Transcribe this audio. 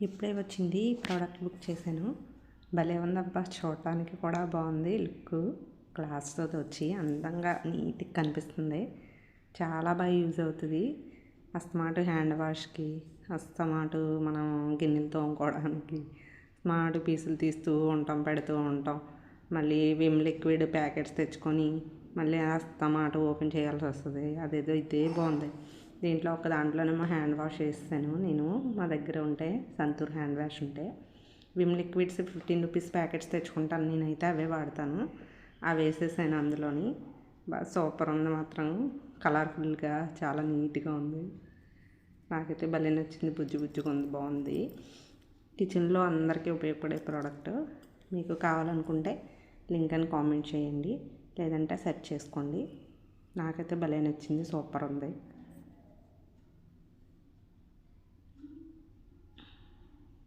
ఇప్పుడే వచ్చింది product book చేశాను. భలే ఉందబ్బా చూడటానికి కూడా బాగుంది. లుక్ గ్లాస్తో వచ్చి అందంగా నీట్గా కనిపిస్తుంది. చాలా బాగా యూజ్ అవుతుంది. అస్తమాటు హ్యాండ్ వాష్కి అస్తమాటు మనం గిన్నెలు తోముకోవడానికి స్మార్ట్ పీసులు తీస్తూ ఉంటాం పెడుతూ ఉంటాం. మళ్ళీ విమ్ లిక్విడ్ ప్యాకెట్స్ తెచ్చుకొని మళ్ళీ అస్తమాటు ఓపెన్ చేయాల్సి వస్తుంది. అదేదో ఇదే బాగుంది. దీంట్లో ఒక దాంట్లోనేమో హ్యాండ్ వాష్ చేస్తాను నేను. మా దగ్గర ఉంటే సంతూర్ హ్యాండ్ వాష్ ఉంటే. Vim liquids fifteen rupees packets తెచ్చుకుంటాను. నేనైతే అవే వాడతాను. అవి వేసేసాను అందులోని. బాగా సూపర్ ఉంది మాత్రం. కలర్ఫుల్గా చాలా నీట్గా ఉంది. నాకైతే భలే నచ్చింది. బుజ్జి బుజ్జిగా ఉంది. బాగుంది. కిచెన్లో అందరికీ ఉపయోగపడే ప్రోడక్ట్. మీకు కావాలనుకుంటే లింక్ అని కామెంట్ చేయండి. లేదంటే సెర్చ్ చేసుకోండి. నాకైతే భలే నచ్చింది. సూపర్ ఉంది.